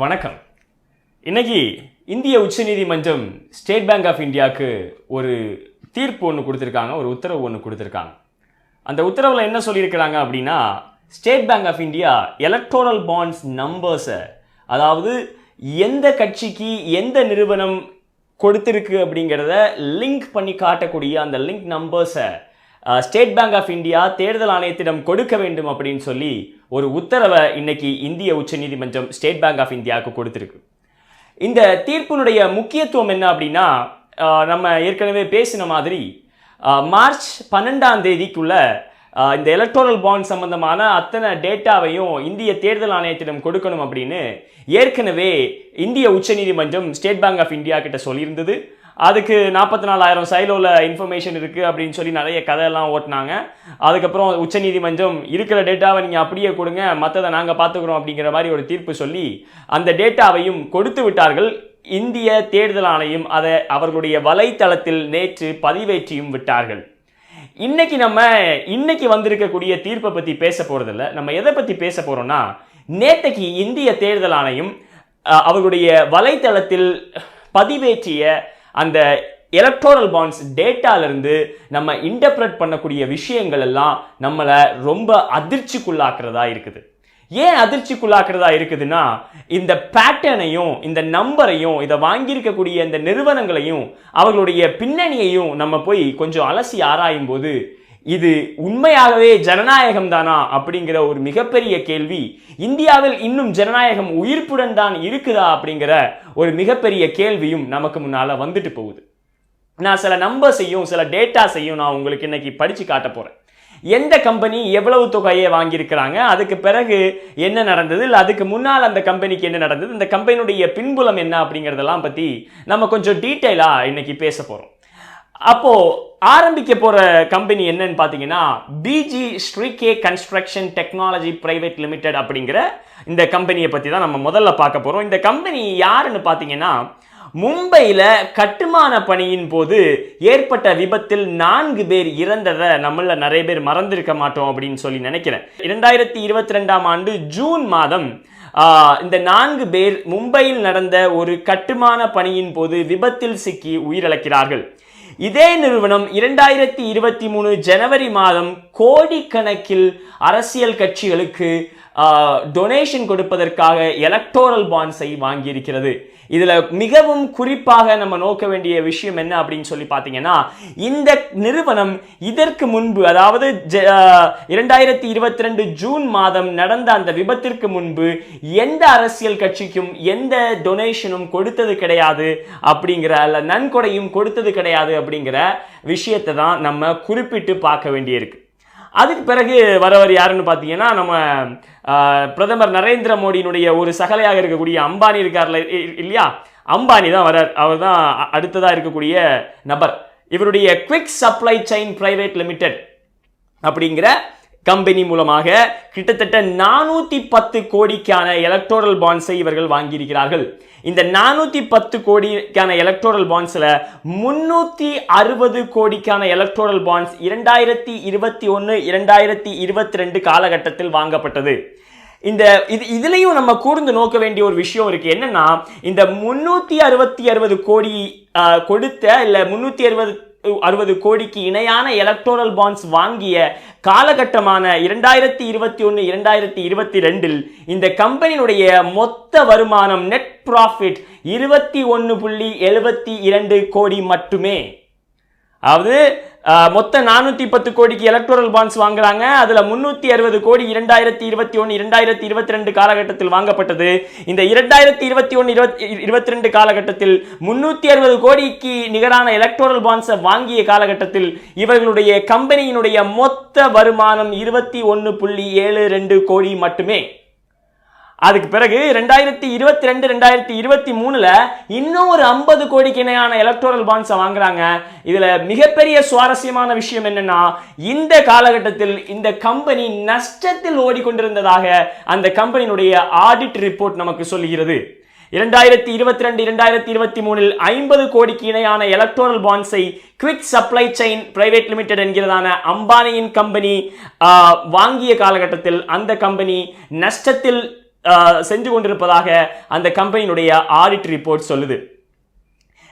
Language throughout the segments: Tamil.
வணக்கம். இன்னைக்கு இந்திய உச்சநீதிமன்றம் ஸ்டேட் பேங்க் ஆஃப் இந்தியாவுக்கு ஒரு தீர்ப்பு ஒன்று கொடுத்துருக்காங்க ஒரு உத்தரவு ஒன்று கொடுத்துருக்காங்க. அந்த உத்தரவில் என்ன சொல்லியிருக்கிறாங்க அப்படின்னா State Bank of India electoral bonds நம்பர்ஸை அதாவது எந்த கட்சிக்கு எந்த நிறுவனம் கொடுத்துருக்கு அப்படிங்கிறத லிங்க் பண்ணி காட்டக்கூடிய அந்த லிங்க் நம்பர்ஸை ஸ்டேட் பேங்க் ஆஃப் இந்தியா தேர்தல் ஆணையத்திடம் கொடுக்க வேண்டும் அப்படின்னு சொல்லி ஒரு உத்தரவை இன்னைக்கு இந்திய உச்சநீதிமன்றம் ஸ்டேட் பேங்க் ஆஃப் இந்தியாவுக்கு கொடுத்துருக்கு. இந்த தீர்ப்பினுடைய முக்கியத்துவம் என்ன அப்படின்னா நம்ம ஏற்கனவே பேசின மாதிரி மார்ச் பன்னெண்டாம் தேதிக்குள்ள இந்த எலக்டோரல் பாண்ட் சம்பந்தமான அத்தனை டேட்டாவையும் இந்திய தேர்தல் ஆணையத்திடம் கொடுக்கணும் அப்படின்னு ஏற்கனவே இந்திய உச்சநீதிமன்றம் ஸ்டேட் பேங்க் ஆஃப் இந்தியா கிட்ட சொல்லியிருந்தது. அதுக்கு நாற்பத்தி நாலாயிரம் சைலோவில் இன்ஃபர்மேஷன் இருக்குது அப்படின்னு சொல்லி நிறைய கதையெல்லாம் ஓட்டினாங்க. அதுக்கப்புறம் உச்சநீதிமன்றம் இருக்கிற டேட்டாவை நீங்கள் அப்படியே கொடுங்க மற்றதை நாங்கள் பார்த்துக்குறோம் அப்படிங்கிற மாதிரி ஒரு தீர்ப்பு சொல்லி அந்த டேட்டாவையும் கொடுத்து விட்டார்கள். இந்திய தேர்தல் ஆணையம் அதை அவர்களுடைய வலைத்தளத்தில் நேற்று பதிவேற்றியும் விட்டார்கள். இன்னைக்கு நம்ம இன்னைக்கு வந்திருக்கக்கூடிய தீர்ப்பை பற்றி பேச போகிறதில்ல நம்ம எதை பற்றி பேச போகிறோம்னா நேற்றைக்கு இந்திய தேர்தல் ஆணையம் அவர்களுடைய வலைத்தளத்தில் பதிவேற்றிய அந்த எலக்ட்ரோரல் பாண்ட்ஸ் டேட்டாலேருந்து நம்ம இன்டர்பிரட் பண்ணக்கூடிய விஷயங்கள் எல்லாம் நம்மளை ரொம்ப அதிர்ச்சிக்குள்ளாக்குறதா இருக்குது. ஏன் அதிர்ச்சிக்குள்ளாக்குறதா இருக்குதுன்னா இந்த பேட்டர்னையும் இந்த நம்பரையும் இதை வாங்கியிருக்கக்கூடிய இந்த நிறுவனங்களையும் அவர்களுடைய பின்னணியையும் நம்ம போய் கொஞ்சம் அலசி ஆராயும் போது இது உண்மையாகவே ஜனநாயகம் தானா அப்படிங்கிற ஒரு மிகப்பெரிய கேள்வி. இந்தியாவில் இன்னும் ஜனநாயகம் உயிர்ப்புடன் தான் இருக்குதா அப்படிங்கிற ஒரு மிகப்பெரிய கேள்வியும் நமக்கு முன்னால் வந்துட்டு போகுது. நான் சில நம்பர்ஸையும் சில டேட்டாஸையும் நான் உங்களுக்கு இன்னைக்கு படித்து காட்ட போகிறேன் எந்த கம்பெனி எவ்வளவு தொகையை வாங்கியிருக்கிறாங்க? அதுக்கு பிறகு என்ன நடந்தது? இல்லை அதுக்கு முன்னால் அந்த கம்பெனிக்கு என்ன நடந்தது? இந்த கம்பெனியுடைய பின்புலம் என்ன அப்படிங்கிறதெல்லாம் பற்றி நம்ம கொஞ்சம் டீட்டெயிலாக இன்னைக்கு பேச போகிறோம் அப்போ ஆரம்பிக்க போற கம்பெனி என்னன்னு பார்த்தீங்கன்னா BG Shirke construction technology private limited அப்படிங்கிற இந்த கம்பெனியை பற்றி தான் நம்ம முதல்ல பார்க்க போகிறோம் இந்த கம்பெனி யாருன்னு பார்த்தீங்கன்னா மும்பையில் கட்டுமான பணியின் போது ஏற்பட்ட விபத்தில் நான்கு பேர் இறந்ததை நம்மள நிறைய பேர் மறந்திருக்க மாட்டோம் அப்படின்னு சொல்லி நினைக்கிறேன். இரண்டாயிரத்தி இருபத்தி ரெண்டாம் ஆண்டு ஜூன் மாதம் இந்த நான்கு பேர் மும்பையில் நடந்த ஒரு கட்டுமான பணியின் போது விபத்தில் சிக்கி உயிரிழக்கிறார்கள். இதே நிறுவனம் இரண்டாயிரத்தி இருபத்தி மூணு ஜனவரி மாதம் கோடிக்கணக்கில் அரசியல் கட்சிகளுக்கு டொனேஷன் கொடுப்பதற்காக எலக்டோரல் பாண்ட்ஸை வாங்கியிருக்கிறது. இதில் மிகவும் குறிப்பாக நம்ம நோக்க வேண்டிய விஷயம் என்ன அப்படின்னு சொல்லி பார்த்தீங்கன்னா இந்த நிறுவனம் இதற்கு முன்பு அதாவது இரண்டாயிரத்தி இருபத்தி ரெண்டு ஜூன் மாதம் நடந்த அந்த விபத்திற்கு முன்பு எந்த அரசியல் கட்சிக்கும் எந்த டொனேஷனும் கொடுத்தது கிடையாது அப்படிங்கிற அல்ல நன்கொடையும் கொடுத்தது கிடையாது அப்படிங்கிற விஷயத்தை தான் நம்ம குறிப்பிட்டு பார்க்க வேண்டியிருக்கு. அதுக்கு பிறகு வரவர் யாருன்னு பார்த்தீங்கன்னா நம்ம பிரதமர் நரேந்திர மோடியினுடைய ஒரு சகலையாக இருக்கக்கூடிய அம்பானி இருக்கார்ல இல்லையா? அம்பானி தான் வரார். அவர் தான் அடுத்ததாக இருக்கக்கூடிய நபர். இவருடைய quick supply chain private limited அப்படிங்கிற கம்பெனி மூலமாக கிட்டத்தட்ட நானூத்தி பத்து கோடிக்கான எலக்டோரல் பாண்ட்ஸை இவர்கள் வாங்கியிருக்கிறார்கள். இந்த நானூத்தி பத்து கோடிக்கான எலக்டோரல் பாண்ட்ஸ்ல முன்னூத்தி அறுபது கோடிக்கான எலக்டோரல் பாண்ட்ஸ் இரண்டாயிரத்தி இருபத்தி ஒன்று இரண்டாயிரத்தி இருபத்தி ரெண்டு காலகட்டத்தில் வாங்கப்பட்டது. இந்த இது இதுலையும் நம்ம கூர்ந்து நோக்க வேண்டிய ஒரு விஷயம் இருக்கு. என்னன்னா இந்த முன்னூத்தி அறுபத்தி அறுபது கோடி கொடுத்த இல்ல முன்னூத்தி அறுபது அறுபது கோடிக்கு இணையான எலக்டோரல் பாண்ட்ஸ் வாங்கிய காலகட்டமான இரண்டாயிரத்தி இருபத்தி ஒன்று இரண்டாயிரத்தி இருபத்தி ரெண்டில் இந்த கம்பெனியினுடைய மொத்த வருமானம் நெட் ப்ராஃபிட் இருபத்தி ஒன்று புள்ளி எழுபத்தி இரண்டு கோடி மட்டுமே. அதாவது மொத்த நானூற்றி பத்து கோடிக்கு எலக்ட்ரல் பாண்ட்ஸ் வாங்குறாங்க. அதுல முந்நூற்றி அறுபது கோடி இரண்டாயிரத்தி இருபத்தி ஒன்று இரண்டாயிரத்தி இருபத்தி ரெண்டு காலகட்டத்தில் வாங்கப்பட்டது. இந்த இரண்டாயிரத்தி இருபத்தி ஒன்று இருபத்தி இருபத்தி ரெண்டு காலகட்டத்தில் முந்நூற்றி அறுபது கோடிக்கு நிகரான எலக்ட்ரல் பாண்ட்ஸை வாங்கிய காலகட்டத்தில் இவர்களுடைய கம்பெனியினுடைய மொத்த வருமானம் இருபத்தி ஒன்று புள்ளி ஏழு ரெண்டு கோடி மட்டுமே. அதுக்கு பிறகு ரெண்டாயிரத்தி இருபத்தி ரெண்டு ரெண்டாயிரத்தி இருபத்தி மூணுல இன்னும் ஒரு ஐம்பது கோடிக்கு இணையான எலக்ட்ரல் பாண்ட்ஸை வாங்குறாங்க. இதுல மிகப்பெரிய சுவாரஸ்யமான விஷயம் என்னன்னா இந்த காலகட்டத்தில் இந்த கம்பெனி நஷ்டத்தில் ஓடிக்கொண்டிருந்ததாக அந்த கம்பெனியினுடைய ஆடிட் ரிப்போர்ட் நமக்கு சொல்லுகிறது. இரண்டாயிரத்தி இருபத்தி ரெண்டு இரண்டாயிரத்தி இருபத்தி மூணில் ஐம்பது கோடிக்கு இணையான electoral பாண்ட்ஸை quick supply chain private limited என்கிறதான அம்பானியின் கம்பெனி வாங்கிய காலகட்டத்தில் அந்த கம்பெனி நஷ்டத்தில் செஞ்சு கொண்டிருப்பதாக அந்த கம்பெனியினுடைய ஆடிட் ரிப்போர்ட் சொல்லுது.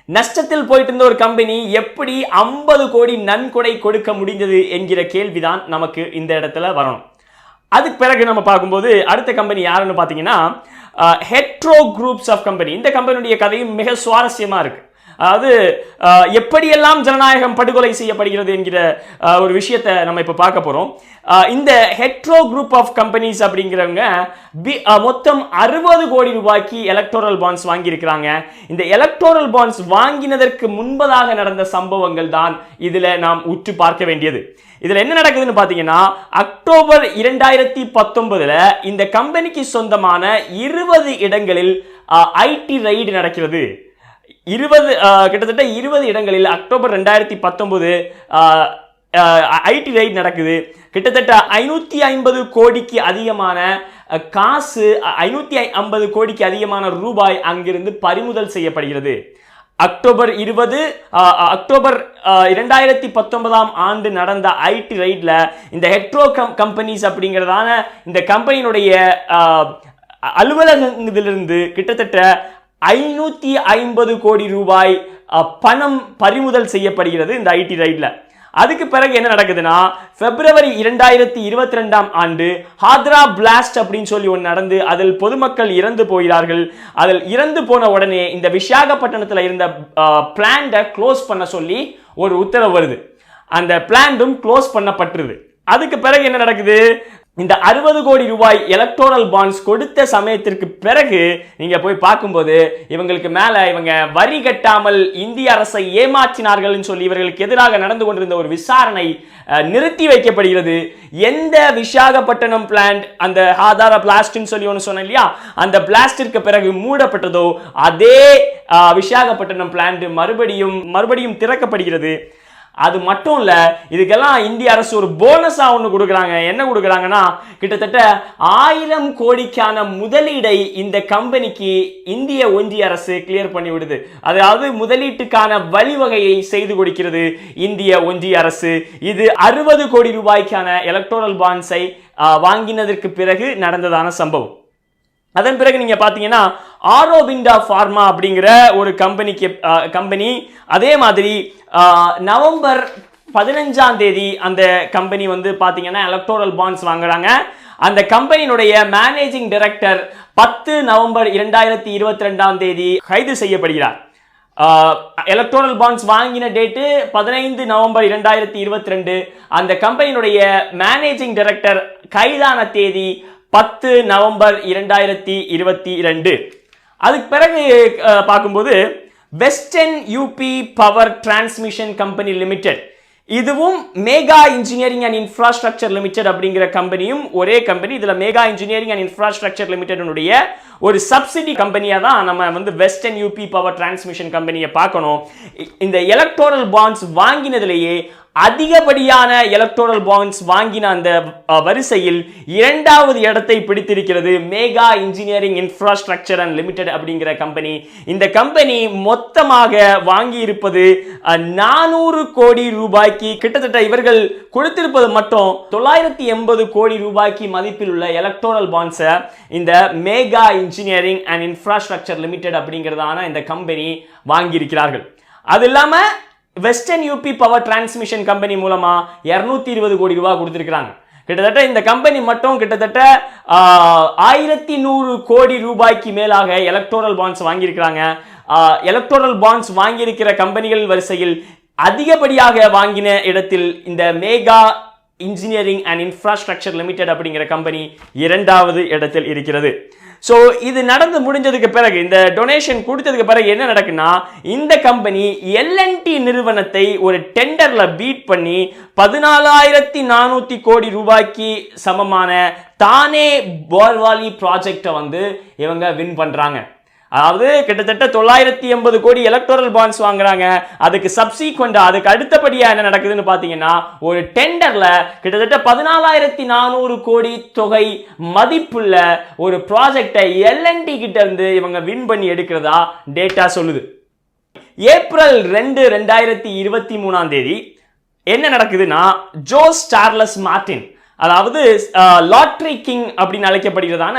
நஷ்டத்தில் போயிட்டு இருந்த ஒரு கம்பெனி எப்படி ஐம்பது கோடி நன்கொடை கொடுக்க முடிஞ்சது என்கிற கேள்விதான் நமக்கு இந்த இடத்துல வரணும். அதுக்கு பிறகு நம்ம பார்க்கும்போது அடுத்த கம்பெனி யாருன்னு பார்த்தீங்கன்னா ஹெட்ரோ குரூப்ஸ் ஆஃப் கம்பெனி இந்த கம்பெனியுடைய கதையும் மிக சுவாரஸ்யமாக இருக்குது அதாவது எப்படியெல்லாம் ஜனநாயகம் படுகொலை செய்யப்படுகிறது என்கிற ஒரு விஷயத்தை நம்ம இப்போ பார்க்க போகிறோம் இந்த ஹெட்ரோ குரூப் ஆஃப் கம்பெனிஸ் அப்படிங்கிறவங்க பி- மொத்தம் அறுபது கோடி ரூபாய்க்கு எலக்டோரல் பாண்ட்ஸ் வாங்கியிருக்கிறாங்க. இந்த எலக்டோரல் பாண்ட்ஸ் வாங்கினதற்கு முன்பதாக நடந்த சம்பவங்கள் தான் இதில் நாம் உற்று பார்க்க வேண்டியது. இதில் என்ன நடக்குதுன்னு பார்த்தீங்கன்னா அக்டோபர் இரண்டாயிரத்தி பத்தொன்பதில் இந்த கம்பெனிக்கு சொந்தமான இருபது இடங்களில் ஐடி ரைடு நடக்கிறது. இருபது கிட்டத்தட்ட இருபது இடங்களில் அக்டோபர் ரெண்டாயிரத்தி பத்தொன்பது ஐடி ரைட் நடக்குது. கிட்டத்தட்ட ஐநூற்றி ஐம்பது கோடிக்கு அதிகமான காசு ஐநூற்றி ஐம்பது கோடிக்கு அதிகமான ரூபாய் அங்கிருந்து பறிமுதல் செய்யப்படுகிறது. அக்டோபர் இருபது அக்டோபர் இரண்டாயிரத்தி பத்தொன்பதாம் ஆண்டு நடந்த ஐடி ரைட்ல இந்த ஹெட்ரோ கம் கம்பெனிஸ் அப்படிங்கிறதான இந்த கம்பெனியினுடைய அஹ், அலுவலகத்திலிருந்து கிட்டத்தட்ட ஐநூற்றி ஐம்பது கோடி ரூபாய் பணம் பறிமுதல் செய்யப்படுகிறது இந்த ஐடி ரைடில் அதுக்கு பிறகு என்ன நடக்குதுன்னா பிப்ரவரி இரண்டாயிரத்தி இருபத்தி ரெண்டாம் ஆண்டு ஹாத்ரா பிளாஸ்ட் அப்படின்னு சொல்லி ஒன்று நடந்து அதில் பொதுமக்கள் இறந்து போகிறார்கள். அதில் இறந்து போன உடனே இந்த விசாகப்பட்டினத்தில் இருந்த பிளான்ட க்ளோஸ் பண்ண சொல்லி ஒரு உத்தரவு வருது. அந்த பிளான்டும் க்ளோஸ் பண்ணப்பட்டுருது. அதுக்கு பிறகு என்ன நடக்குது? இந்த அறுபது கோடி ரூபாய் எலக்டோரல் பாண்ட்ஸ் கொடுத்த சமயத்திற்கு பிறகு நீங்க போய் பார்க்கும்போது இவங்களுக்கு மேல இவங்க வரி கட்டாமல் இந்திய அரசை ஏமாற்றினார்கள் சொல்லி இவர்களுக்கு எதிராக நடந்து கொண்டிருந்த ஒரு விசாரணை நிறுத்தி வைக்கப்படுகிறது. எந்த விசாகப்பட்டினம் பிளான்ட் அந்த ஆதார பிளாஸ்ட்னு சொல்லி ஒன்று சொன்னேன் இல்லையா? அந்த பிளாஸ்டிற்கு பிறகு மூடப்பட்டதோ அதே விசாகப்பட்டினம் பிளான்ட் மறுபடியும் மறுபடியும் திறக்கப்படுகிறது. அது மட்டும் இல்லை இதுக்கெல்லாம் இந்திய அரசு ஒரு போனஸாக ஒன்று கொடுக்குறாங்க. என்ன கொடுக்குறாங்கன்னா கிட்டத்தட்ட ஆயிரம் கோடிக்கான முதலீடை இந்த கம்பெனிக்கு இந்திய ஒன்றிய அரசு கிளியர் பண்ணி விடுது. அதாவது முதலீட்டுக்கான வழிவகையை செய்து கொடுக்கிறது இந்திய ஒன்றிய அரசு. இது அறுபது கோடி ரூபாய்க்கான எலக்டோரல் பாண்ட்ஸை வாங்கினதற்கு பிறகு நடந்ததான சம்பவம். அதன் பிறகு நீங்கள் பார்த்தீங்கன்னா ஆரோபிண்டா ஃபார்மா அப்படிங்கிற ஒரு கம்பெனிக்கு கம்பெனி அதே மாதிரி நவம்பர் பதினஞ்சாம் தேதி அந்த கம்பெனி வந்து பார்த்தீங்கன்னா எலக்டோரல் பாண்ட்ஸ் வாங்குறாங்க. அந்த கம்பெனியினுடைய மேனேஜிங் டைரக்டர் பத்து நவம்பர் இரண்டாயிரத்தி இருபத்தி ரெண்டாம் தேதி கைது செய்யப்படுகிறார். எலக்ட்ரோனல் பாண்ட்ஸ் வாங்கின டேட்டு பதினைந்து நவம்பர் இரண்டாயிரத்தி இருபத்தி ரெண்டு அந்த கம்பெனியினுடைய மேனேஜிங் டைரக்டர் கைதான தேதி பத்து நவம்பர் இரண்டாயிரத்தி இருபத்தி ரெண்டு அதுக்கு பிறகு பார்க்கும்போது western UP power transmission company limited இதுவும் Megha engineering and infrastructure limited அப்படிங்கிற கம்பெனியும் ஒரே கம்பெனி இதில் மேகா இன்ஜினியரிங் அண்ட் இன்ஃப்ராஸ்ட்ரக்சர் லிமிடெட்னுடைய ஒரு சப்சிடி கம்பெனியாக தான் நம்ம வந்து வெஸ்டர்ன் யூபி பவர் டிரான்ஸ்மிஷன் கம்பெனியை பார்க்கணும். இந்த எலக்டோரல் பாண்ட்ஸ் வாங்கினதுலேயே அதிகப்படியான எலக்ட்ரோனல் பாண்ட்ஸ் வாங்கின அந்த வரிசையில் இரண்டாவது இடத்தை பிடித்திருக்கிறது Megha engineering infrastructure and limited அப்படிங்கிற கம்பெனி இந்த கம்பெனி மொத்தமாக வாங்கி இருப்பது நானூறு கோடி ரூபாய்க்கு. கிட்டத்தட்ட இவர்கள் கொடுத்திருப்பது மட்டும் தொள்ளாயிரத்தி எண்பது கோடி ரூபாய்க்கு மதிப்பில் உள்ள எலக்ட்ரோனல் பாண்ட்ஸை இந்த Megha engineering and infrastructure limited அப்படிங்கிறதான இந்த கம்பெனி வாங்கியிருக்கிறார்கள். அது இல்லாமல் western UP power transmission company மூலமாக இரநூத்தி இருபது கோடி ரூபா கொடுத்துருக்குறாங்க. கிட்டத்தட்ட இந்த கம்பெனி மட்டும் கிட்டத்தட்ட ஆயிரத்தி நூறு கோடி ரூபாய்க்கு மேலாக எலக்ட்ரோரல் பாண்ட்ஸ் வாங்கியிருக்கிறாங்க. எலக்ட்ரோரல் பாண்ட்ஸ் வாங்கியிருக்கிற கம்பெனிகள் வரிசையில் அதிகப்படியாக வாங்கின இடத்தில் இந்த Megha engineering and infrastructure limited அப்படிங்கிற கம்பெனி இரண்டாவது இடத்தில் இருக்கிறது. ஸோ இது நடந்து முடிஞ்சதுக்கு பிறகு இந்த டொனேஷன் கொடுத்ததுக்கு பிறகு என்ன நடக்குன்னா இந்த கம்பெனி எல்என்டி நிறுவனத்தை ஒரு டெண்டரில் பீட் பண்ணி பதினாலாயிரத்தி நானூற்றி கோடி ரூபாய்க்கு சமமான தானே போர்வாலி ப்ராஜெக்டை வந்து இவங்க வின் பண்ணுறாங்க அதாவது கிட்டத்தட்ட தொள்ளாயிரத்தி எண்பது கோடி எலக்டோரல் பாண்ட்ஸ் வாங்குறாங்க. அதுக்கு சப்சீக்வெண்டாக அதுக்கு அடுத்தபடியாக என்ன நடக்குதுன்னு பார்த்தீங்கன்னா ஒரு டெண்டரில் கிட்டத்தட்ட பதினாலாயிரத்தி நானூறு கோடி தொகை மதிப்புள்ள ஒரு ப்ராஜெக்டை எல்என்டி கிட்ட இருந்து இவங்க வின் பண்ணி எடுக்கிறதா டேட்டா சொல்லுது. ஏப்ரல் ரெண்டு ரெண்டாயிரத்தி இருபத்தி மூணாம் தேதி என்ன நடக்குதுன்னா ஜோஸ் சார்லஸ் மார்டின் அதாவது லாட்ரி கிங் அப்படின்னு அழைக்கப்படுகிறதான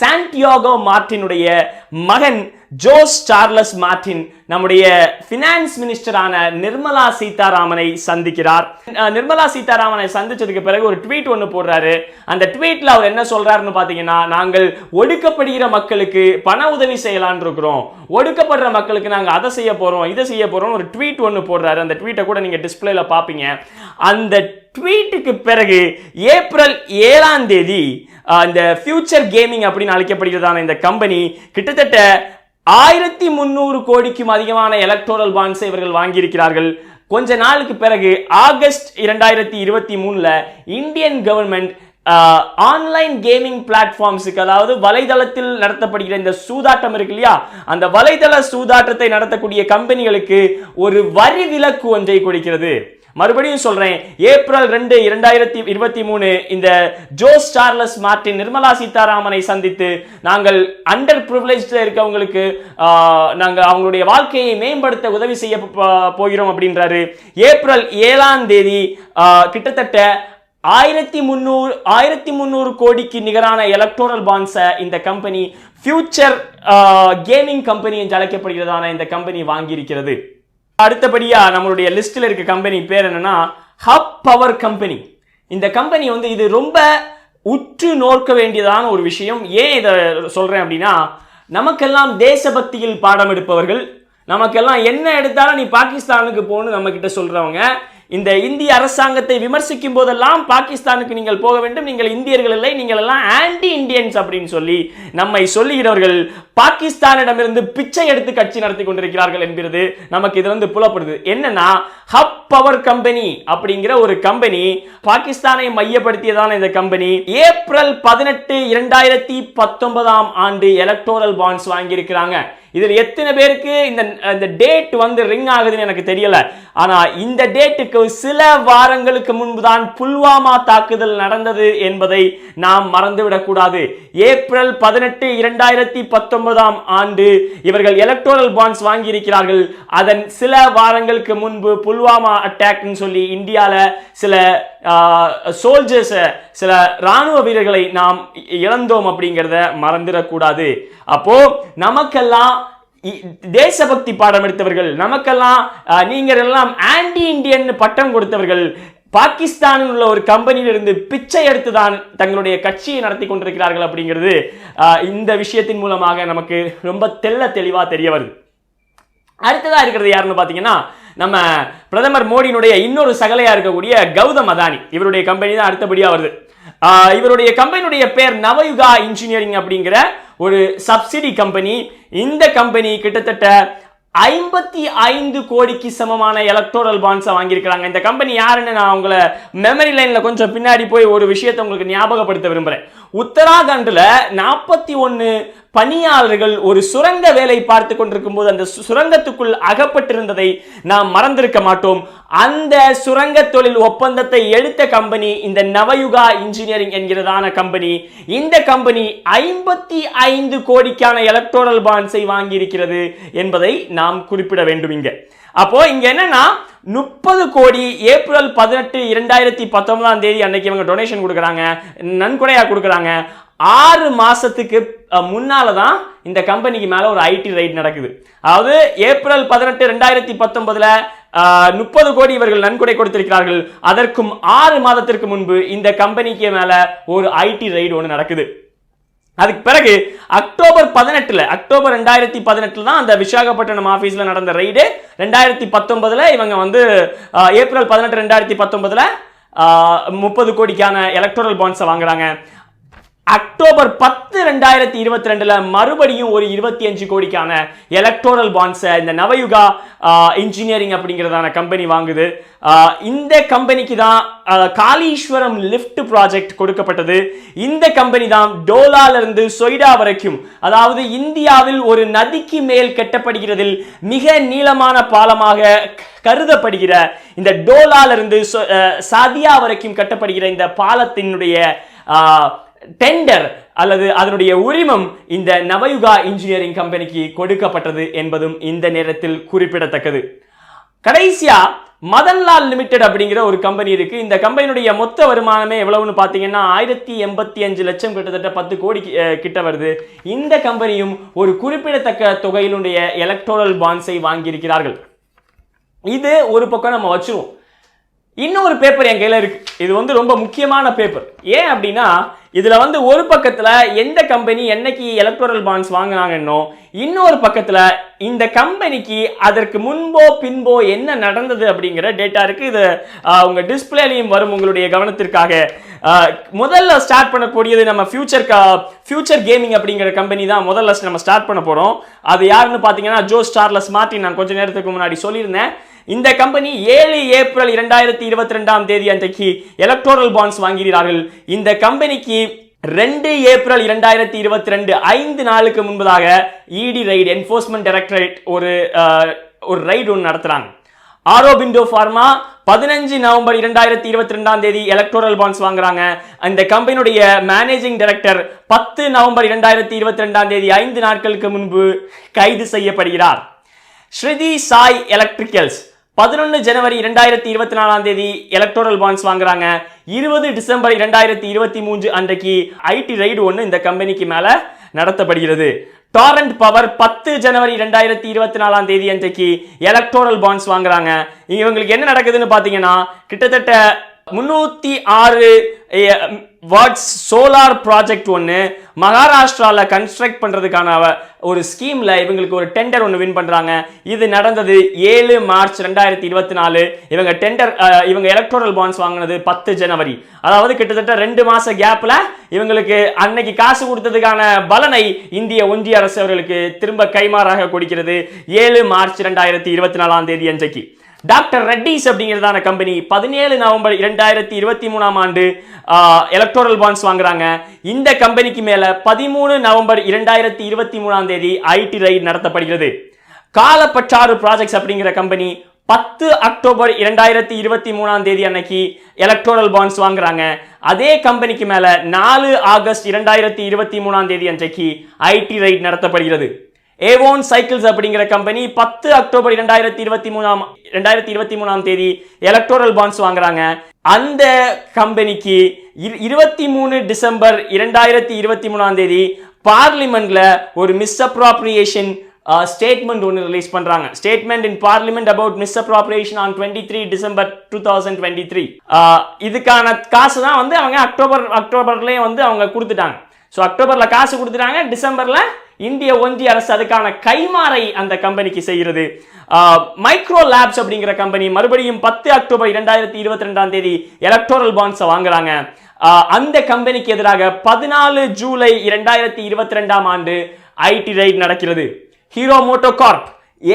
சாண்டியாகோ மார்டினுடைய மகன் ஜோஸ் சார்லஸ் மார்டின் நம்முடைய பினான்ஸ் மினிஸ்டரான நிர்மலா சீதாராமனை சந்திக்கிறார். நிர்மலா சீதாராமனை சந்திச்சதுக்கு பிறகு ஒரு ட்வீட் ஒன்று போடுறாரு. அந்த ட்வீட்ல அவர் என்ன சொல்றாருன்னு பார்த்தீங்கன்னா நாங்கள் ஒடுக்கப்படுகிற மக்களுக்கு பண உதவி செய்யலான் இருக்கிறோம். ஒடுக்கப்படுற மக்களுக்கு நாங்கள் அதை செய்ய போகிறோம் இதை செய்ய போகிறோம் ஒரு ட்வீட் ஒன்று போடுறாரு. அந்த ட்வீட்டை கூட நீங்கள் டிஸ்பிளேல பார்ப்பீங்க அந்த ட்வீட்டுக்கு பிறகு ஏப்ரல் ஏழாம் தேதி இந்த ஃபியூச்சர் கேமிங் அப்படின்னு அழைக்கப்படுகிறதான இந்த கம்பெனி கிட்டத்தட்ட ஆயிரத்தி முந்நூறு கோடிக்கும் அதிகமான எலக்ட்ரோரல் பாண்ட்ஸை இவர்கள் வாங்கியிருக்கிறார்கள். கொஞ்ச நாளுக்கு பிறகு ஆகஸ்ட் இரண்டாயிரத்தி இருபத்தி மூணில் இந்தியன் கவர்மெண்ட் ஆன்லைன் கேமிங் பிளாட்ஃபார்ம்ஸுக்கு அதாவது வலைதளத்தில் நடத்தப்படுகிற இந்த சூதாட்டம் இருக்கு இல்லையா? அந்த வலைதள சூதாட்டத்தை நடத்தக்கூடிய கம்பெனிகளுக்கு ஒரு வரி விலக்கு ஒன்றை கொடுக்கிறது. மறுபடியும் சொல்றேன். ஏப்ரல் ரெண்டு இரண்டாயிரத்தி இருபத்தி மூணு இந்த ஜோஸ் சார்லஸ் மார்டின் நிர்மலா சீதாராமனை சந்தித்து நாங்கள் அண்டர் ப்ரிவிலேஜ்ல இருக்கவங்களுக்கு நாங்கள் அவங்களுடைய வாழ்க்கையை மேம்படுத்த உதவி செய்ய போகிறோம் அப்படின்றாரு. ஏப்ரல் ஏழாம் தேதி கிட்டத்தட்ட ஆயிரத்தி முந்நூறு ஆயிரத்தி முந்நூறு கோடிக்கு நிகரான எலக்ட்ரோனல் பாண்ட்ஸை இந்த கம்பெனி ஃபியூச்சர் கேமிங் கம்பெனி என்று அழைக்கப்படுகிறதான இந்த கம்பெனி வாங்கியிருக்கிறது. அடுத்தபடியா நம்மளுடைய லிஸ்ட்ல இருக்க கம்பெனி பேர் என்னன்னா ஹப் பவர் கம்பெனி இந்த கம்பெனி வந்து இது ரொம்ப உற்று நோக்க வேண்டியதான ஒரு விஷயம். ஏன் இதை சொல்றேன் அப்படின்னா நமக்கெல்லாம் தேசபக்தியில் பாடம் எடுப்பவர்கள் நமக்கெல்லாம் என்ன எடுத்தாலும் நீ பாகிஸ்தானுக்கு போகணும்னு நம்ம கிட்ட சொல்றவங்க இந்த இந்திய அரசாங்கத்தை விமர்சிக்கும் போதெல்லாம் பாகிஸ்தானுக்கு நீங்கள் போக வேண்டும். நீங்கள் இந்தியர்கள் இல்லை நீங்கள் எல்லாம் ஆன்டி இந்தியன்ஸ் அப்படின்னு சொல்லி நம்மை சொல்லுகிறவர்கள் பாகிஸ்தானிடமிருந்து பிச்சை எடுத்து கட்சி நடத்தி கொண்டிருக்கிறார்கள் என்கிறது நமக்கு இது வந்து புலப்படுது. என்னன்னா ஹப் பவர் கம்பெனி அப்படிங்கிற ஒரு கம்பெனி பாகிஸ்தானை மையப்படுத்தியதான இந்த கம்பெனி ஏப்ரல் பதினெட்டு இரண்டாயிரத்தி பத்தொன்பதாம் ஆண்டு எலக்டோரல் பாண்ட்ஸ் வாங்கியிருக்கிறாங்க. இதில் எத்தனை பேருக்கு இந்த இந்த டேட் வந்து ரிங் ஆகுதுன்னு எனக்கு தெரியல. ஆனால் இந்த டேட்டுக்கு சில வாரங்களுக்கு முன்பு தான் புல்வாமா தாக்குதல் நடந்தது என்பதை நாம் மறந்துவிடக்கூடாது ஏப்ரல் பதினெட்டு இரண்டாயிரத்தி பத்தொன்பதாம் ஆண்டு இவர்கள் எலக்டோரல் பாண்ட்ஸ் வாங்கியிருக்கிறார்கள். அதன் சில வாரங்களுக்கு முன்பு புல்வாமா அட்டாக்னு சொல்லி இந்தியாவில் சில சோல்ஜர்ஸை சில ராணுவ வீரர்களை நாம் இழந்தோம் அப்படிங்கிறத மறந்துடக்கூடாது அப்போ நமக்கெல்லாம் தேசபக்தி பாடம் எடுத்தவர்கள் நமக்கெல்லாம் நீங்கள் எல்லாம் ஆன்டி இண்டியன் பட்டம் கொடுத்தவர்கள் பாகிஸ்தானில் உள்ள ஒரு கம்பெனியிலிருந்து பிச்சை எடுத்து தான் தங்களுடைய கட்சியை நடத்தி கொண்டிருக்கிறார்கள் அப்படிங்கிறது இந்த விஷயத்தின் மூலமாக நமக்கு ரொம்ப தெல்ல தெளிவாக தெரிய வருது. அடுத்ததாக இருக்கிறது யாருன்னு பார்த்தீங்கன்னா நம்ம பிரதமர் மோடியினுடைய இன்னொரு சகலையாக இருக்கக்கூடிய கௌதம் அதானி. இவருடைய கம்பெனி தான் அடுத்தபடியாக வருது. இவருடைய கம்பெனியுடைய பேர் நவயுகா இன்ஜினியரிங் அப்படிங்கிற ஒரு சப்சிடி கம்பெனி இந்த கம்பெனி கிட்டத்தட்ட ஐம்பத்தி ஐந்து கோடிக்கு சமமான எலக்ட்ரோரல் பாண்ட்ஸை வாங்கியிருக்கிறாங்க. இந்த கம்பெனி யாருன்னு நான் உங்களை மெமரி லைனில் கொஞ்சம் பின்னாடி போய் ஒரு விஷயத்தை உங்களுக்கு ஞாபகப்படுத்த விரும்புகிறேன் உத்தராகண்ட்ல நாற்பத்தி ஒன்னு பணியாளர்கள் ஒரு சுரங்க வேலை பார்த்து கொண்டிருக்கும் போது அந்த சு- சுரங்கத்துக்குள் அகப்பட்டிருந்ததை நாம் மறந்திருக்க மாட்டோம். அந்த சுரங்க தொழில் ஒப்பந்தத்தை எடுத்த கம்பெனி இந்த நவயுகா இன்ஜினியரிங் என்கிறதான கம்பெனி. இந்த கம்பெனி ஐம்பத்தி ஐந்து கோடிக்கான எலக்டோரல் பாண்ட்ஸை வாங்கியிருக்கிறது என்பதை நாம் குறிப்பிட வேண்டும் இங்க. அப்போ இங்க என்னன்னா முப்பது கோடி ஏப்ரல் பதினெட்டு இரண்டாயிரத்தி பத்தொன்பதாம் தேதி அன்னைக்கு இவங்க டொனேஷன் கொடுக்குறாங்க நன்கொடையாக கொடுக்குறாங்க. ஆறு மாதத்துக்கு முன்னால் தான் இந்த கம்பெனிக்கு மேலே ஒரு ஐடி ரைட் நடக்குது. அதாவது ஏப்ரல் பதினெட்டு ரெண்டாயிரத்தி பத்தொன்பதில் முப்பது கோடி இவர்கள் நன்கொடை கொடுத்திருக்கிறார்கள். அதற்கும் ஆறு மாதத்திற்கு முன்பு இந்த கம்பெனிக்கு மேலே ஒரு ஐடி ரைடு ஒன்று நடக்குது. அதுக்கு பிறகு அக்டோபர் பதினெட்டில் அக்டோபர் ரெண்டாயிரத்தி பதினெட்டில் தான் அந்த விசாகப்பட்டினம் ஆஃபீஸில் நடந்த ரைடு ரெண்டாயிரத்தி பத்தொன்பதில் இவங்க வந்து ஏப்ரல் பதினெட்டு ரெண்டாயிரத்தி பத்தொன்பதில் முப்பது கோடிக்கான எலக்ட்ரல் பாண்ட்ஸை வாங்குறாங்க. அக்டோபர் பத்து ரெண்டாயிரத்தி இருபத்தி ரெண்டுல மறுபடியும் ஒரு இருபத்தி அஞ்சு கோடிக்கான எலக்டோரல் பாண்ட்ஸை இந்த நவயுகா இன்ஜினியரிங் அப்படிங்கிறதான கம்பெனி வாங்குது. இந்த கம்பெனிக்கு தான் காளீஸ்வரம் லிஃப்ட் ப்ராஜெக்ட் கொடுக்கப்பட்டது. இந்த கம்பெனி தான் டோலால இருந்து சொய்டா வரைக்கும் அதாவது இந்தியாவில் ஒரு நதிக்கு மேல் கட்டப்படுகிறதில் மிக நீளமான பாலமாக கருதப்படுகிற இந்த டோலால இருந்து சாதியா வரைக்கும் கட்டப்படுகிற இந்த பாலத்தினுடைய ஆஹ், டெண்டர் அல்லது அதனுடைய உரிமம் இந்த நவயுகா இன்ஜினியரிங் கம்பெனிக்கு கொடுக்கப்பட்டது என்பதும் இந்த நேரத்தில் குறிப்பிடத்தக்கது. கடைசியா மதன்லால் லிமிடெட் அப்படிங்கிற ஒரு கம்பெனி இருக்கு. இந்த கம்பெனியுடைய மொத்த வருமானமே எவ்வளவுன்னு பார்த்தீங்கன்னா ஆயிரத்தி எண்பத்தி அஞ்சு லட்சம் கிட்டத்தட்ட பத்து கோடி கிட்ட வருது. இந்த கம்பெனியும் ஒரு குறிப்பிடத்தக்க தொகையிலுடைய எலக்ட்ரோரல் பாண்ட்ஸை வாங்கியிருக்கிறார்கள். இது ஒரு பக்கம் நம்ம வச்சிருவோம். இன்னொரு பேப்பர் என் கையில் இருக்கு. இது வந்து ரொம்ப முக்கியமான பேப்பர் ஏன் அப்படின்னா இதில் வந்து ஒரு பக்கத்தில் எந்த கம்பெனி என்னைக்கு எலக்ட்ரல் பாண்ட்ஸ் வாங்கினாங்கன்னோ இன்னொரு பக்கத்தில் இந்த கம்பெனிக்கு அதற்கு முன்போ பின்போ என்ன நடந்தது அப்படிங்கிற டேட்டா இருக்குது இது உங்கள் டிஸ்பிளேலையும் வரும் உங்களுடைய கவனத்திற்காக. முதல்ல ஸ்டார்ட் பண்ணக்கூடியது நம்ம ஃபியூச்சர் ஃபியூச்சர் கேமிங் அப்படிங்கிற கம்பெனி தான். முதல்ல நம்ம ஸ்டார்ட் பண்ண போகிறோம் அது யாருன்னு பார்த்தீங்கன்னா ஜோ ஸ்டார்லஸ் மார்ட்டின் நான் கொஞ்ச நேரத்துக்கு முன்னாடி சொல்லியிருந்தேன். இந்த கம்பெனி ஏழு ஏப்ரல் இரண்டாயிரத்தி இருபத்தி ரெண்டாம் தேதி அன்றைக்கு எலக்ட்ரோரல் பாண்ட்ஸ் வாங்குகிறார்கள் இந்த கம்பெனிக்கு ரெண்டு ஏப்ரல் இரண்டாயிரத்தி இருபத்தி ரெண்டு ஐந்து நாளுக்கு முன்பதாக இடி ரைடு என்போர்ஸ்மெண்ட் டைரக்டரேட் ஒரு ஒரு ரைடு ஒன்று நடத்துறாங்க. ஆரோபிண்டோ ஃபார்மா பதினஞ்சு நவம்பர் இரண்டாயிரத்தி இருபத்தி ரெண்டாம் தேதி எலக்ட்ரோரல் பாண்ட்ஸ் வாங்குறாங்க. அந்த கம்பெனியுடைய மேனேஜிங் டைரக்டர் பத்து நவம்பர் இரண்டாயிரத்தி இருபத்தி ரெண்டாம் தேதி ஐந்து நாட்களுக்கு முன்பு கைது செய்யப்படுகிறார். ஸ்ருதி சாய் எலக்ட்ரிக்கல்ஸ் பதினொன்று ஜனவரி இரண்டாயிரத்தி இருபத்தி நாலாம் தேதி எலக்ட்ரோரல் பாண்ட்ஸ் வாங்குறாங்க. இருபது டிசம்பர் இரண்டாயிரத்தி இருபத்தி மூன்று அன்றைக்கு ஐடி ரைடு ஒன்று இந்த கம்பெனிக்கு மேலே நடத்தப்படுகிறது. டாரண்ட் பவர் பத்து ஜனவரி ரெண்டாயிரத்தி இருபத்தி நாலாம் தேதி அன்றைக்கு எலக்ட்ரோரல் பாண்ட்ஸ் வாங்குறாங்க. இவங்களுக்கு என்ன நடக்குதுன்னு பார்த்தீங்கன்னா கிட்டத்தட்ட முன்னூற்றி ஆறு வாட்ஸ் சோலார் ப்ராஜெக்ட் ஒன்று மகாராஷ்டிராவில் கன்ஸ்ட்ரக்ட் பண்ணுறதுக்கான ஒரு ஸ்கீமில் இவங்களுக்கு ஒரு டெண்டர் ஒன்று வின் பண்ணுறாங்க இது நடந்தது ஏழு மார்ச் ரெண்டாயிரத்தி இருபத்தி நாலு. இவங்க டெண்டர் இவங்க எலக்ட்ரோரல் பாண்ட்ஸ் வாங்கினது பத்து ஜனவரி. அதாவது கிட்டத்தட்ட ரெண்டு மாத கேப்பில் இவங்களுக்கு அன்னைக்கு காசு கொடுத்ததுக்கான பலனை இந்திய ஒன்றிய அரசு அவர்களுக்கு திரும்ப கைமாறாக கொடுக்கிறது. ஏழு மார்ச் ரெண்டாயிரத்தி இருபத்தி நாலாம் தேதி அன்றைக்கு. டாக்டர் ரெட்டிஸ் அப்படிங்கிறதான கம்பெனி பதினேழு நவம்பர் இரண்டாயிரத்தி இருபத்தி மூணாம் ஆண்டு எலக்ட்ரோரல் பாண்ட்ஸ் வாங்குறாங்க. இந்த கம்பெனிக்கு மேல பதிமூணு நவம்பர் இரண்டாயிரத்தி இருபத்தி மூணாம் தேதி ஐடி ரைட் நடத்தப்படுகிறது. காலப்பற்றாறு ப்ராஜெக்ட்ஸ் அப்படிங்கிற கம்பெனி பத்து அக்டோபர் இரண்டாயிரத்தி இருபத்தி மூணாம் தேதி அன்னைக்கு எலக்ட்ரோரல் பாண்ட்ஸ் வாங்குறாங்க. அதே கம்பெனிக்கு மேல நாலு ஆகஸ்ட் இரண்டாயிரத்தி இருபத்தி மூணாம் தேதி அன்றைக்கு ஐடி ரைட் நடத்தப்படுகிறது. ஏவோன் சைக்கிள்ஸ் அப்படிங்கிற கம்பெனி பத்து அக்டோபர் இரண்டாயிரத்தி இருபத்தி மூணாம் ரெண்டாயிரத்தி இருபத்தி மூணாம் தேதி எலக்ட்ரோரல் பாண்ட்ஸ் வாங்குறாங்க. அந்த கம்பெனிக்கு இருபத்தி மூணு டிசம்பர் இரண்டாயிரத்தி இருபத்தி மூணாம் தேதி பார்லிமெண்ட்ல ஒரு மிஸ்அப்ராப்ரியேஷன் ஸ்டேட்மெண்ட் ஒன்று ரிலீஸ் பண்ணுறாங்க statement in parliament about mis misappropriation on twenty three December two thousand twenty three இதுக்கான காசு தான் வந்து அவங்க அக்டோபர் அக்டோபர்லேயே வந்து அவங்க கொடுத்துட்டாங்க. ஸோ அக்டோபரில் காசு கொடுத்துட்டாங்க டிசம்பரில் இந்திய ஒன்றிய அரசு அதுக்கான கைமாறை அந்த கம்பெனிக்கு செய்கிறது. மைக்ரோ லேப்ஸ் அப்படிங்கிற கம்பெனி மறுபடியும் பத்து அக்டோபர் இரண்டாயிரத்தி இருபத்தி ரெண்டாம் தேதி எலக்ட்ரோரல் பாண்ட்ஸை வாங்குறாங்க. அந்த கம்பெனிக்கு எதிராக பதினாலு ஜூலை இரண்டாயிரத்தி இருபத்தி ரெண்டாம் ஆண்டு ஐடி ரைட் நடக்கிறது. ஹீரோ மோட்டோ கார்ப்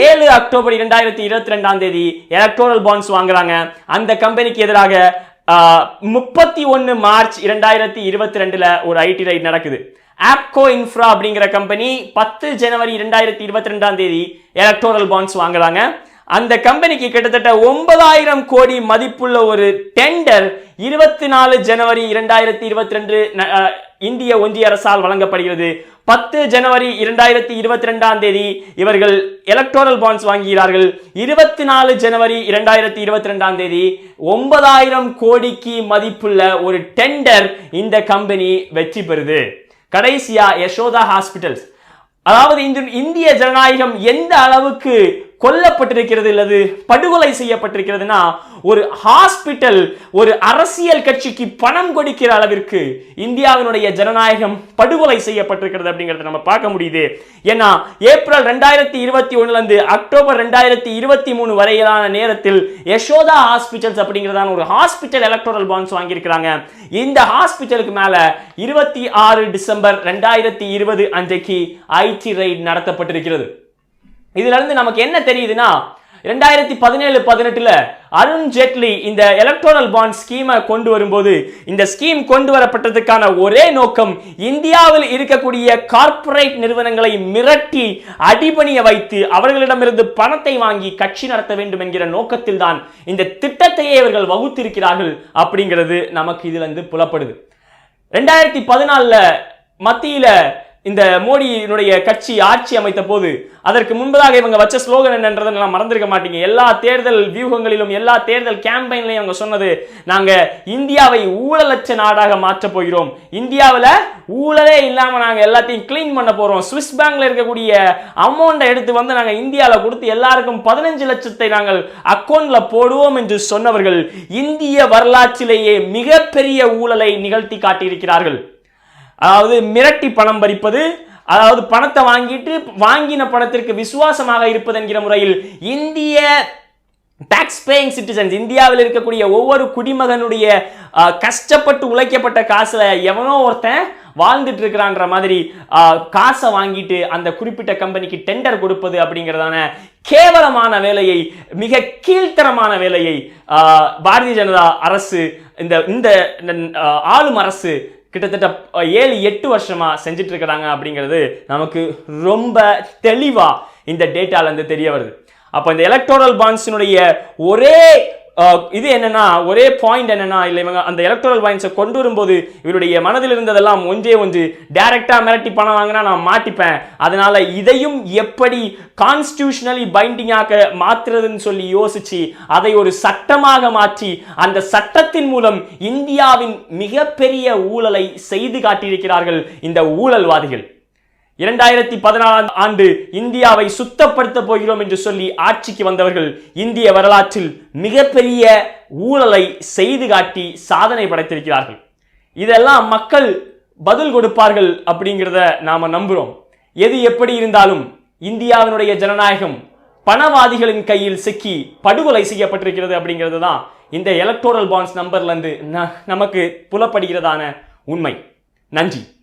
ஏழு அக்டோபர் இரண்டாயிரத்தி இருபத்தி ரெண்டாம் தேதி எலக்ட்ரோரல் பாண்ட்ஸ் வாங்குறாங்க. அந்த கம்பெனிக்கு எதிராக முப்பத்தி ஒன்று மார்ச் இரண்டாயிரத்தி இருபத்தி ரெண்டில் ஒரு ஐடி ரைட் நடக்குது. ஆப்கோ இன்ஃப்ரா அப்படிங்கிற கம்பெனி பத்து ஜனவரி இரண்டாயிரத்தி இருபத்தி ரெண்டாம் தேதி எலக்ட்ரோரல் பாண்ட்ஸ் வாங்குறாங்க. அந்த கம்பெனிக்கு கிட்டத்தட்ட ஒன்பதாயிரம் கோடி மதிப்புள்ள ஒரு டெண்டர் இருபத்தி நாலு ஜனவரி இரண்டாயிரத்தி இருபத்தி ரெண்டு இந்திய ஒன்றிய அரசால் வழங்கப்படுகிறது. பத்து ஜனவரி இரண்டாயிரத்தி இருபத்தி ரெண்டாம் தேதி இவர்கள் எலக்ட்ரோரல் பாண்ட்ஸ் வாங்குகிறார்கள். இருபத்தி நாலு ஜனவரி இரண்டாயிரத்தி இருபத்தி ரெண்டாம் தேதி ஒன்பதாயிரம் கோடிக்கு மதிப்புள்ள ஒரு டெண்டர் இந்த கம்பெனி வெற்றி பெறுது. கடைசியா யசோதா ஹாஸ்பிட்டல்ஸ் அதாவது இந்திய ஜனநாயகம் எந்த அளவுக்கு கொல்லப்பட்டிருக்கிறது அல்லது படுகொலை செய்யப்பட்டிருக்கிறதுனா ஒரு ஹாஸ்பிட்டல் ஒரு அரசியல் கட்சிக்கு பணம் கொடுக்கிற அளவிற்கு இந்தியாவினுடைய ஜனநாயகம் படுகொலை செய்யப்பட்டிருக்கிறது அப்படிங்கறத நம்ம பார்க்க முடியுது. ஏன்னா ஏப்ரல் ரெண்டாயிரத்தி இருபத்தி ஒண்ணுல இருந்து அக்டோபர் ரெண்டாயிரத்தி இருபத்தி மூணு வரையிலான நேரத்தில் யசோதா ஹாஸ்பிட்டல்ஸ் அப்படிங்கிறதான ஒரு ஹாஸ்பிட்டல் எலக்ட்ரல் பாண்ட்ஸ் வாங்கியிருக்கிறாங்க. இந்த ஹாஸ்பிட்டலுக்கு மேல இருபத்தி ஆறு டிசம்பர் ரெண்டாயிரத்தி இருபது அன்றைக்கு ஐடி ரைட் நடத்தப்பட்டிருக்கிறது. இதுல இருந்து நமக்கு என்ன தெரியுதுன்னா ரெண்டாயிரத்தி பதினேழு பதினெட்டுல அருண் ஜேட்லி இந்த எலக்ட்ரோனல் பாண்ட் ஸ்கீமை கொண்டு வரும்போது இந்த ஸ்கீம் கொண்டு வரப்பட்டதுக்கான ஒரே நோக்கம் இந்தியாவில் இருக்கக்கூடிய கார்ப்பரேட் நிறுவனங்களை மிரட்டி அடிபணிய வைத்து அவர்களிடமிருந்து பணத்தை வாங்கி கட்சி நடத்த வேண்டும் என்கிற நோக்கத்தில் தான் இந்த திட்டத்தையே இவர்கள் வகுத்திருக்கிறார்கள் அப்படிங்கிறது நமக்கு இதுலேருந்து புலப்படுது. ரெண்டாயிரத்தி பதினாலுல மத்தியில் இந்த மோடியினுடைய கட்சி ஆட்சி அமைத்த போது அதற்கு முன்பதாக இவங்க வச்ச ஸ்லோகன் என்னன்றதை நான் மறந்திருக்க மாட்டீங்க. எல்லா தேர்தல் வியூகங்களிலும் எல்லா தேர்தல் கேம்பெயின்லையும் அவங்க சொன்னது நாங்கள் இந்தியாவை ஊழலற்ற நாடாக மாற்றப் போகிறோம். இந்தியாவில் ஊழலே இல்லாமல் நாங்கள் எல்லாத்தையும் க்ளீன் பண்ண போகிறோம் சுவிஸ் பேங்க்ல இருக்கக்கூடிய அமௌண்ட்டை எடுத்து வந்து நாங்கள் இந்தியாவில் கொடுத்து எல்லாருக்கும் பதினஞ்சு லட்சத்தை நாங்கள் அக்கௌண்ட்ல போடுவோம் என்று சொன்னவர்கள் இந்திய வரலாற்றிலேயே மிகப்பெரிய ஊழலை நிகழ்த்தி காட்டியிருக்கிறார்கள். அதாவது மிரட்டி பணம் பறிப்பது அதாவது பணத்தை வாங்கிட்டு வாங்கின பணத்திற்கு விசுவாசமாக இருப்பது என்கிற முறையில் இந்திய டாக்ஸ் பேயிங் சிட்டிசன்ஸ் இந்தியாவில் இருக்கக்கூடிய ஒவ்வொரு குடிமகனுடைய கஷ்டப்பட்டு உழைக்கப்பட்ட காசுல எவனோ ஒருத்தன் வாழ்ந்துட்டு இருக்கிறான்ற மாதிரி காசை வாங்கிட்டு அந்த குறிப்பிட்ட கம்பெனிக்கு டெண்டர் கொடுப்பது அப்படிங்கிறதான கேவலமான வேலையை மிக கீழ்த்தரமான வேலையை பாரதிய ஜனதா அரசு இந்த இந்த ஆளும் அரசு கிட்டத்தட்ட ஏழு எட்டு வருஷமாக செஞ்சுட்டு இருக்கிறாங்க அப்படிங்கிறது நமக்கு ரொம்ப தெளிவாக இந்த டேட்டாலேருந்து தெரிய வருது. அப்போ இந்த எலக்டோரல் பாண்ட்ஸினுடைய ஒரே இது என்னன்னா ஒரே பாயிண்ட் என்னன்னா இல்லை இவங்க அந்த எலக்ட்ரல் பாயிண்ட்ஸை கொண்டு வரும்போது இவருடைய மனதில் இருந்ததெல்லாம் ஒன்றே ஒன்று. டைரக்டாக மிரட்டி பணம் வாங்கினா நான் மாட்டிப்பேன். அதனால இதையும் எப்படி கான்ஸ்டியூஷனலி பைண்டிங்காக மாற்றுறதுன்னு சொல்லி யோசிச்சு அதை ஒரு சட்டமாக மாற்றி அந்த சட்டத்தின் மூலம் இந்தியாவின் மிகப்பெரிய ஊழலை செய்து காட்டியிருக்கிறார்கள் இந்த ஊழல்வாதிகள். இரண்டாயிரத்தி பதினாலாம் ஆண்டு இந்தியாவை சுத்தப்படுத்த போகிறோம் என்று சொல்லி ஆட்சிக்கு வந்தவர்கள் இந்திய வரலாற்றில் மிகப்பெரிய ஊழலை செய்து காட்டி சாதனை படைத்திருக்கிறார்கள். இதெல்லாம் மக்கள் பதில் கொடுப்பார்கள் அப்படிங்கிறத நாம நம்புறோம். எது எப்படி இருந்தாலும் இந்தியாவினுடைய ஜனநாயகம் பணவாதிகளின் கையில் சிக்கி படுகொலை செய்யப்பட்டிருக்கிறது அப்படிங்கிறது தான் இந்த எலக்டோரல் பாண்ட்ஸ் நம்பர்லேருந்து ந- நமக்கு புலப்படுகிறதான உண்மை. நன்றி.